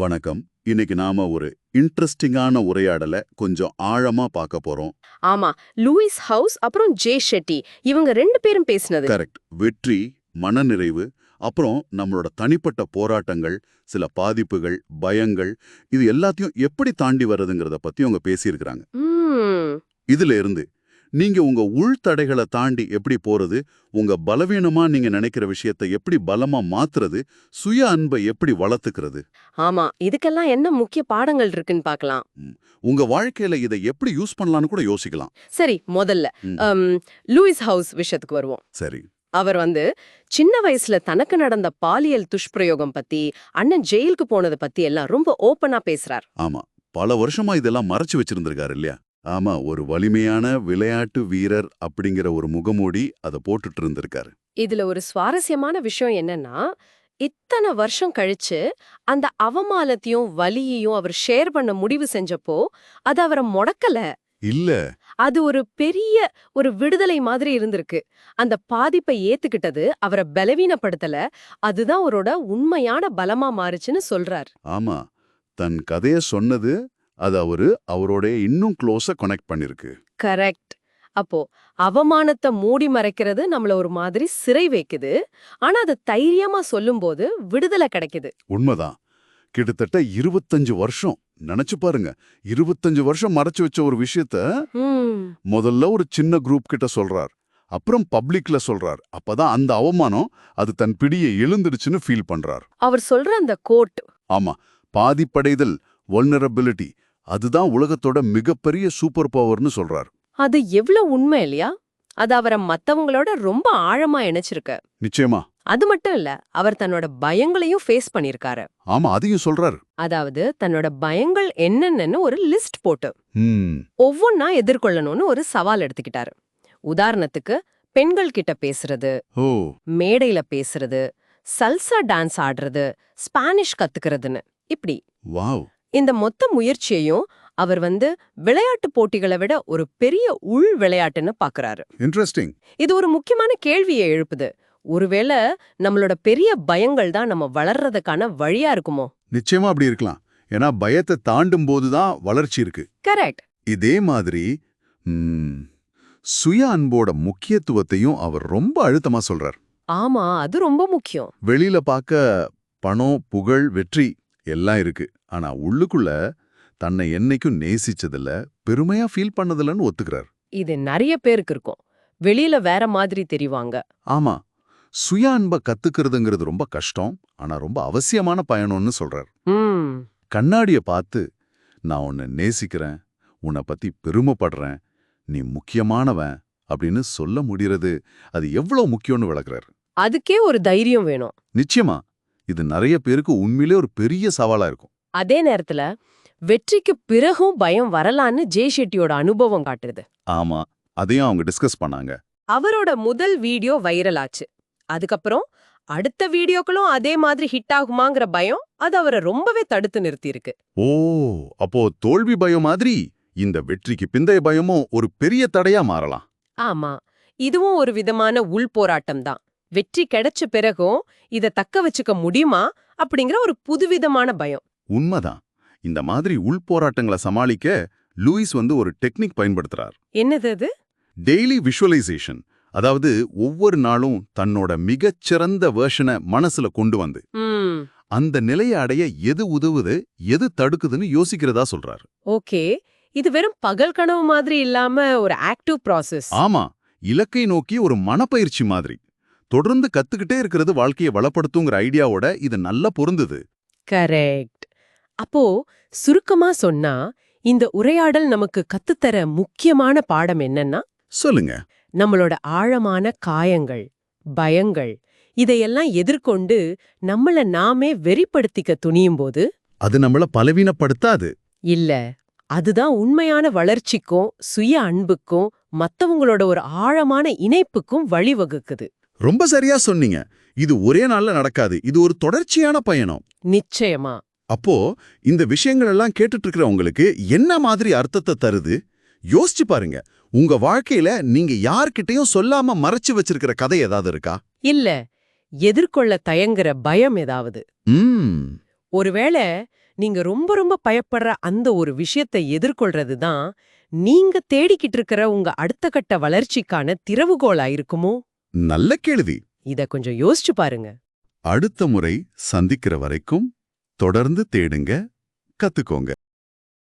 வணக்கம். இன்னைக்கு நாம ஒரு இன்ட்ரெஸ்டிங்கான உரையாடலை கொஞ்சம் ஆழமா பார்க்க போறோம். ஆமா லூயிஸ் ஹவுஸ் அப்புறம் ஜே ஷெட்டி இவங்க ரெண்டு பேரும் பேசினது. கரெக்ட். வெற்றி மனநிறைவு அப்புறம் நம்மளோட தனிப்பட்ட போராட்டங்கள் சில பாதிப்புகள் பயங்கள் இது எல்லாத்தையும் எப்படி தாண்டி வர்றதுங்கிறத பத்தி அவங்க பேசியிருக்கிறாங்க. இதுல இருந்து நீங்க உங்க உள் தடைகளை தாண்டி எப்படி போறது உங்க பலவீனமா நீங்க நினைக்கிற விஷயத்தை எப்படி பலமா மாத்துறது சுய அன்பை எப்படி வளர்த்துக்கிறது? ஆமா இதுக்கெல்லாம் என்ன முக்கிய பாடங்கள் இருக்குன்னு பார்க்கலாம் உங்க வாழ்க்கையில இதை எப்படி யூஸ் பண்ணலாம்னு கூட யோசிக்கலாம். சரி முதல்ல லூயிஸ் ஹவுஸ் விஷயத்துக்கு வருவோம். சரி. அவர் வந்து சின்ன வயசுல தனக்கு நடந்த பாலியல் துஷ்பிரயோகம் பத்தி அண்ணன் ஜெயிலுக்கு போனது பத்தி எல்லாம் ரொம்ப ஓப்பனா பேசுறார். ஆமா. பல வருஷமா இதெல்லாம் மறைச்சு வச்சிருந்திருக்காரு இல்லையா? ஆமா ஒரு வலிமையான விளையாட்டு வீரர் அப்படிங்கிற ஒரு முகமூடி அதை போட்டுட்டு இருந்திருக்காரு. இதுல ஒரு சுவாரஸ்யமான விஷயம் என்னன்னா இத்தனை வருஷம் கழிச்சு அந்த அவமானத்தையும் வலியையும் அவர் ஷேர் பண்ண முடிவு செஞ்சப்போ அது அவரை முடக்கல. இல்ல. அது ஒரு பெரிய ஒரு விடுதலை மாதிரி இருந்திருக்கு. அந்த பாதிப்பை ஏத்துக்கிட்டது அவரை பலவீனப்படுத்தல. அதுதான் அவரோட உண்மையான பலமா மாறுச்சுன்னு சொல்றார். ஆமா தன் கதைய சொன்னது அது அவரு அவரோட இன்னும் க்ளோஸா கனெக்ட் பண்ணிருக்கு. கரெக்ட் அப்போ அவமானத்தை மூடி மறைக்கிறது நம்மள ஒரு மாதிரி சிறை வைக்குது. ஆனா அதை தைரியமா சொல்லும்போது விடுதலை கிடைக்குது. உண்மைதான். கிட்டத்தட்ட இருபத்தஞ்சு வருஷம். நினைச்சு பாருங்க. இருபத்தஞ்சு வருஷம் மறைச்சு வச்ச ஒரு விஷயத்த முதல்ல ஒரு சின்ன குரூப் கிட்ட சொல்றார். அப்புறம் பப்ளிக்ல சொல்றார். அப்பதான் அந்த அவமானம் அது தன் பிடியை எழுந்துடுச்சுன்னு ஃபீல் பண்றார். அவர் சொல்ற அந்த கோட் ஆமா. பாதிப்படைதல் vulnerability அதுதான் உலகத்தோட மிகப்பெரிய சூப்பர் பவர்னு சொல்றார். அது எவ்வளவு உண்மை இல்லையா? அது அவரை மத்தவங்களோட ரொம்ப ஆழமா இணைச்சிருக்கு. நிச்சயமா. அது மட்டும் இல்ல அவர் தன்னோட பயங்களையும் ஃபேஸ் பண்ணிருக்காரு. ஆமா அதையும் சொல்றார். அதாவது தன்னோட பயங்கள் என்னென்னு ஒரு லிஸ்ட் போட்டு. ஒவ்வொன்னா எதிர்கொள்ளணும்னு ஒரு சவால் எடுத்துக்கிட்டாரு. உதாரணத்துக்கு பெண்கள் கிட்ட பேசுறது மேடையில பேசுறது சல்சா டான்ஸ் ஆடுறது ஸ்பானிஷ் கத்துக்கிறதுன்னு. இப்படி. வாவ். இந்த மொத்த முயற்சியையும் அவர் வந்து விளையாட்டு போட்டிகளை விட ஒரு பெரிய உள் விளையாட்டுன்னு பாக்குறாரு. இன்ட்ரெஸ்டிங் இது ஒரு முக்கியமான கேள்வியை எழுப்புது. ஒருவேளை நம்மளோட பெரிய பயங்கள் தான் நம்ம வளர்றதுக்கான வழியா இருக்குமோ? நிச்சயமா அப்படி இருக்கலாம். ஏன்னா பயத்தை தாண்டும் போதுதான் வளர்ச்சி இருக்கு. கரெக்ட். இதே மாதிரி சுய அன்போட முக்கியத்துவத்தையும் அவர் ரொம்ப அழுத்தமா சொல்றார். ஆமா அது ரொம்ப முக்கியம். வெளியில பார்க்க பணம் புகழ் வெற்றி எல்லாம் இருக்கு. ஆனா உள்ளுக்குள்ள தன்னை என்னைக்கும் நேசிச்சதில்ல பெருமையா ஃபீல் பண்ணதில்லன்னு ஒத்துக்கிறார். இது நிறைய பேருக்கு இருக்கும். வெளியில வேற மாதிரி தெரிவாங்க. ஆமா. சுய அன்பை கத்துக்கிறதுங்கிறது ரொம்ப கஷ்டம் ஆனா ரொம்ப அவசியமான பயணம்னு சொல்றார். கண்ணாடிய பார்த்து நான் உன்னை நேசிக்கிறேன் உன்னை பத்தி பெருமைப்படுறேன் நீ முக்கியமானவன் அப்படின்னு சொல்ல முடியறது அது எவ்வளவு முக்கியம்னு விளக்குறார். அதுக்கே ஒரு தைரியம் வேணும். நிச்சயமா. இது நிறைய பேருக்கு உண்மையிலே ஒரு பெரிய சவாலா இருக்கும். அதே நேரத்துல வெற்றிக்கு பிறகும் பயம் வரலான்னு ஜே ஷெட்டியோட அனுபவம் காட்டுது. ஆமா அதையும் அவங்க டிஸ்கஸ் பண்ணாங்க. அவரோட முதல் வீடியோ வைரல் ஆச்சு. அதுக்கப்புறம் அடுத்த வீடியோக்களும் அதே மாதிரி ஹிட் ஆகுமாங்கிற பயம் அது அவரை ரொம்பவே தடுத்து நிறுத்தியிருக்கு. ஓ அப்போ தோல்வி பயம் மாதிரி இந்த வெற்றிக்கு பிந்தைய பயமும் ஒரு பெரிய தடையா மாறலாம். ஆமா இதுவும் ஒரு விதமான உள் போராட்டம் தான். வெற்றி கிடைச்ச பிறகும் இத தக்க வச்சுக்க முடியுமா அப்படிங்கிற ஒரு புதுவிதமான பயம். உண்மைதான். இந்த மாதிரி உள்போராட்டங்களை சமாளிக்க லூயிஸ் வந்து ஒரு டெக்னிக் பயன்படுத்துறார். என்னது அது? டெய்லி விஷுவலைசேஷன் அதாவது ஒவ்வொரு நாளும் தன்னோட மிகச்சிறந்த வேர்ஷனை மனசுல கொண்டு வந்து அந்த நிலையை அடைய எது உதவுது எது தடுக்குதுன்னு யோசிக்கிறதா சொல்றார். ஓகே. இது வெறும் பகல் கனவு மாதிரி இல்லாம ஒரு ஆக்டிவ் ப்ராசஸ் ஆமா இலக்கை நோக்கி ஒரு மனப்பயிற்சி மாதிரி. தொடர்ந்து கத்துக்கிட்டே இருக்கிறது வாழ்க்கையை வளப்படுத்துங்கிற ஐடியாவோட இது நல்லா பொருந்துது. கரெக்ட் அப்போ சுருக்கமா சொன்னா இந்த உரையாடல் நமக்கு கத்துத்தர முக்கியமான பாடம் என்னன்னா சொல்லுங்க. நம்மளோட ஆழமான காயங்கள் பயங்கள் இதையெல்லாம் எதிர்கொண்டு நம்மள நாமே வெறிப்படுத்திக்க துணியும் போது அது நம்மள பலவீனப்படுத்தாது. இல்ல அதுதான் உண்மையான வளர்ச்சிக்கும் சுய அன்புக்கும் மத்தவங்களோட ஒரு ஆழமான இணைப்புக்கும் வழிவகுக்குது. ரொம்ப சரியா சொன்னீங்க. இது ஒரே நாள்ல நடக்காது. இது ஒரு தொடர்ச்சியான பயணம். நிச்சயமா. அப்போ இந்த விஷயங்கள் எல்லாம் கேட்டுட்டு இருக்கிற உங்களுக்கு என்ன மாதிரி அர்த்தத்தை தருது? யோசிச்சு பாருங்க. உங்க வாழ்க்கையில நீங்க யார்கிட்டயும் சொல்லாம மறைச்சு வச்சிருக்கிற கதை ஏதாவது இருக்கா? இல்ல. எதிர்கொள்ள தயங்குற பயம் ஏதாவது? ஒருவேளை நீங்க ரொம்ப ரொம்ப பயப்படுற அந்த ஒரு விஷயத்தை எதிர்கொள்றது தான் நீங்க தேடிக்கிட்டு இருக்கிற உங்க அடுத்த கட்ட வளர்ச்சிக்கான திறவுகோலா இருக்குமோ? நல்ல கேள்வி. இத கொஞ்சம் யோசிச்சு பாருங்க. அடுத்த முறை சந்திக்கிற வரைக்கும் தொடர்ந்து தேடுங்க கத்துக்கோங்க.